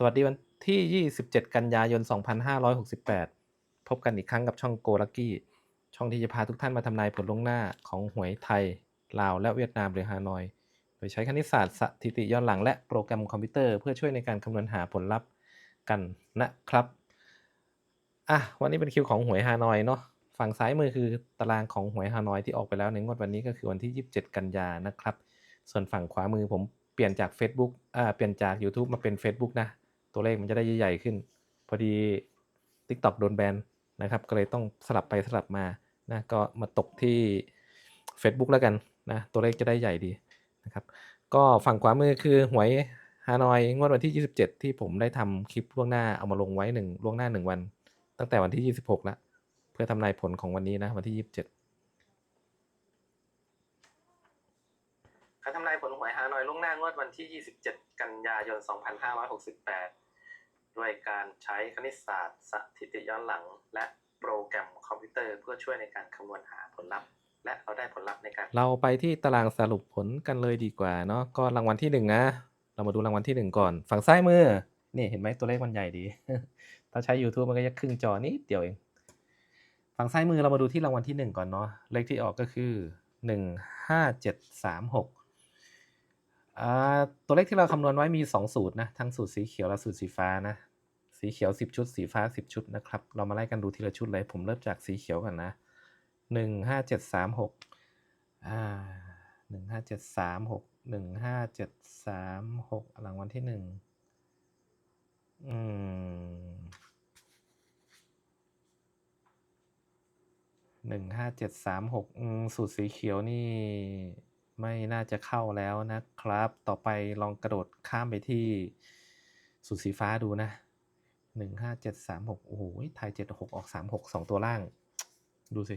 สวัสดีวันที่ 27 กันยายน 2568 พบกันอีกครั้งกับช่องโกลักกี้ ช่องที่จะพาทุกท่านมาทำนายผลล่วงหน้าของหวยไทย ลาว และเวียดนามหรือฮานอย โดยใช้คณิตศาสตร์สถิติย้อนหลังและโปรแกรมคอมพิวเตอร์เพื่อช่วยในการคำนวณหาผลลัพธ์กันนะครับ อะ วันนี้เป็นคิวของหวยฮานอยเนาะ ฝั่งซ้ายมือคือตารางของหวยฮานอยที่ออกไปแล้วในงวดวันนี้ก็คือวันที่ 27 กันยานะครับ ส่วนฝั่งขวามือผมเปลี่ยนจาก Facebook อ่า เปลี่ยนจาก YouTube มาเป็น Facebook นะ ตัวเลขมันจะได้ใหญ่ๆขึ้น พอดี TikTok โดนแบนนะครับ ก็เลยต้องสลับไปสลับมานะก็มาตกที่ Facebook แล้วกันนะตัวเลขจะได้ใหญ่ดีนะครับ ก็ฝั่งขวามือคือหวยฮานอยงวดวันที่ 27 ที่ผมได้ทำคลิปล่วงหน้าเอามาลงไว้หนึ่งล่วงหน้า 1 วัน ตั้งแต่วันที่ 26 แล้ว เพื่อทำนายผลของวันนี้นะวันที่ 27การทำนายผลหวยฮานอยล่วงหน้างวดวัน ที่ 27 กันยายน 2568 ด้วยการใช้คณิตศาสตร์ สถิติย้อนหลัง และโปรแกรมคอมพิวเตอร์เพื่อช่วยในการคำนวณหาผลลัพธ์ และเราได้ผลลัพธ์ในการ เราไปที่ตารางสรุปผลกันเลยดีกว่าเนาะก็รางวัลที่ 1 นะ เรามาดูรางวัลที่ 1 ก่อน ฝั่งซ้ายมือ นี่เห็นไหมตัวเลขมันใหญ่ดี ถ้าใช้ YouTube มันก็จะครึ่งจอนิดเดียวเอง ฝั่งซ้ายมือเรามาดูที่รางวัลที่ 1 ก่อนเนาะเลขที่ออกก็คือ 15736อ่า ตัวเลขที่เราคำนวณไว้มี 2 สูตรนะ ทั้งสูตรสีเขียวและสูตรสีฟ้านะ สีเขียว 10 ชุด สีฟ้า 10 ชุดนะครับ เรามาไล่กันดูทีละชุดเลย ผมเริ่มจากสีเขียวก่อนนะ 15736อ่า15736 15736รางวัลที่ 1 อืม15736อืมสูตรสีเขียวนี่ ไม่น่าจะเข้าแล้วนะครับ ต่อไปลองกระโดดข้ามไปที่สูตรสีฟ้าดูนะ15736โอ้โฮทาย76ออก36 2ตัวล่าง ดูสิ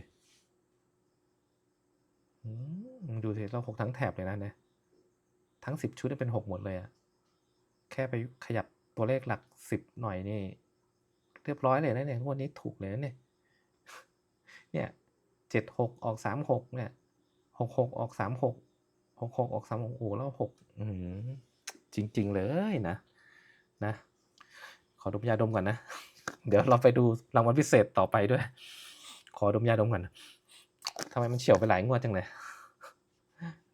ดูสิเรา6ทั้งแถบเลยนะเนี่ยทั้ง10ชุดเป็น6หมดเลยอะแค่ไปขยับตัวเลขหลัก10หน่อยนี่ เรียบร้อยเลยนะเนี่ยงวดนี้ถูกเลยนะเนี่ยเนี่ย76ออก36เนี่ย66ออกสามหก 36 66ออก36โอ้โฮแล้ว6อื้อฮือจริง ๆ เลยนะ นะ ขอดมยาดมก่อนนะ เดี๋ยวเราไปดูรางวัลพิเศษต่อไปด้วย ขอดมยาดมก่อนทำไมมันเฉียวไปหลายงวดจังเลย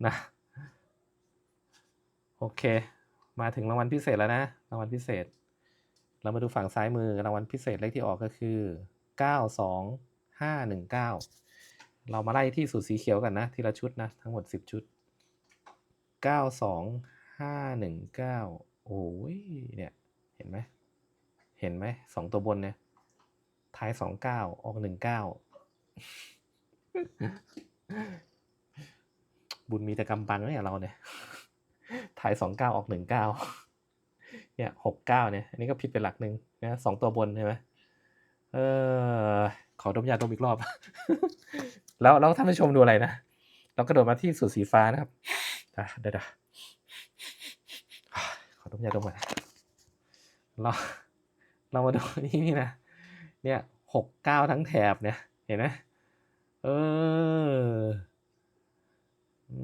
นะ โอเค มาถึงรางวัลพิเศษแล้วนะ รางวัลพิเศษ เรามาดูฝั่งซ้ายมือ รางวัลพิเศษเลขที่ออกก็คือ92519เรามาไล่ที่สูตรสีเขียวกันนะ ทีละชุดนะ ทั้งหมด10ชุด 92519โอ้โฮเนี่ย เห็นไหมเห็นไหม2ตัวบนเนี่ยท้าย29ออก19บุญมีแต่กำบังเนี่ยเราเนี่ยท้าย29ออก19เก้าเนี่ย69เก้าเนี่ย อันนี้ก็ผิดไปหลักหนึ่งนะ2ตัวบนใช่ไหมเออ ขอดมยาดมอีกรอบ แล้วแล้วท่านผู้ชมดูอะไรนะ เรากระโดดมาที่สูตรสีฟ้านะครับ อาเดี๋ยวๆขอดมยาดมก่อนเราเรามาดูนี่นี่นะ เนี่ย69ทั้งแถบเนี่ยเห็นไหมเอออื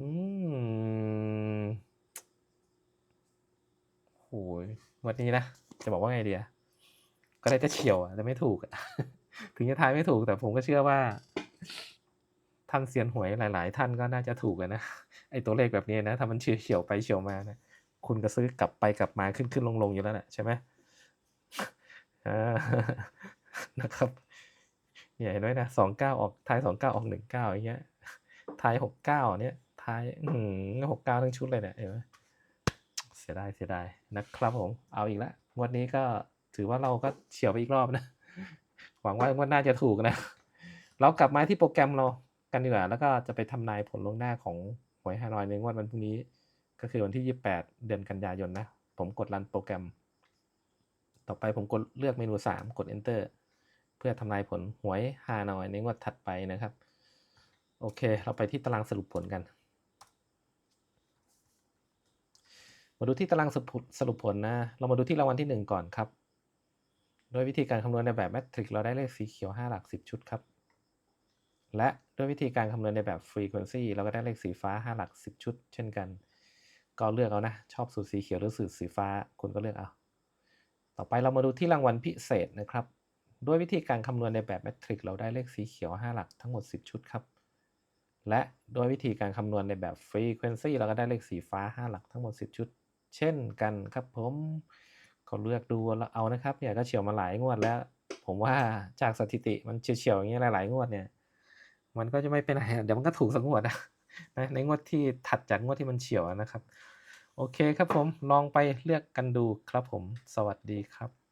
มโอ้โฮงวดนี้นะ จะบอกว่าไงดีอะก็ได้แต่เฉียวอะแต่ไม่ถูก ถึงจะทายไม่ถูกแต่ผมก็เชื่อว่า ท่านเซียนหวยหลาย ๆ ท่านก็น่าจะถูกนะ ไอ้ตัวเลขแบบนี้นะ ถ้ามันเฉี่ยวไปเฉียวมานะ คุณก็ซื้อกลับไปกลับมาขึ้นๆลงๆอยู่แล้วแหละใช่ไหมนะครับเนี่ยเห็นไหมนะ29ออกท้าย29ออก19อย่างเงี้ยท้าย69เนี่ยท้ายอื้อฮือ69ทั้งชุดเลยเนี่ยเห็นไหมเสียดายเสียดายนะครับผมเอาอีกแล้วงวดนี้ก็ถือว่าเราก็เฉียวไปอีกรอบนะ หวังว่างวดหน้าจะถูกนะ เรากลับมาที่โปรแกรมเรากันดีกว่าแล้วก็จะไปทำนายผลลงหน้าของ หวยฮานอยในงวดวันพรุ่งนี้ ก็คือวันที่28เดือนกันยายนนะ ผมกดรันโปรแกรม ต่อไปผมกดเลือกเมนู3กด Enter เพื่อทำนายผลหวยฮานอยในงวดถัดไปนะครับ โอเค เราไปที่ตารางสรุปผลกัน มาดูที่ตารางสรุปผลนะ เรามาดูที่รางวัลที่1ก่อนครับ โดยวิธีการคำนวณในแบบแมทริกซ์เราได้เลขสีเขียว 5 หลัก 10 ชุดครับ และด้วยวิธีการคำนวณในแบบ Frequency เราก็ได้เลขสีฟ้า 5 หลัก 10 ชุด เช่นกัน ก็เลือกเอานะ ชอบสูตรสีเขียวหรือสูตรสีฟ้าคุณก็เลือกเอา ต่อไปเรามาดูที่รางวัลพิเศษนะครับ ด้วยวิธีการคำนวณในแบบแมทริกเราได้เลขสีเขียว 5 หลักทั้งหมด 10 ชุดครับ และด้วยวิธีการคำนวณในแบบ Frequency เราก็ได้เลขสีฟ้า 5 หลักทั้งหมด 10 ชุด เช่นกันครับผมก็เลือกดูแล้วเอานะครับเนี่ยก็เฉียวมาหลายงวดแล้ว ผมว่าจากสถิติมันเฉียวๆอย่างเงี้ยหลายๆงวดเนี่ย มันก็จะไม่เป็นไรเดี๋ยวมันก็ถูกสักงวดนะนะในงวดที่ถัดจากงวดที่มันเฉียวนะครับ โอเคครับผมลองไปเลือกกันดูครับผม สวัสดีครับ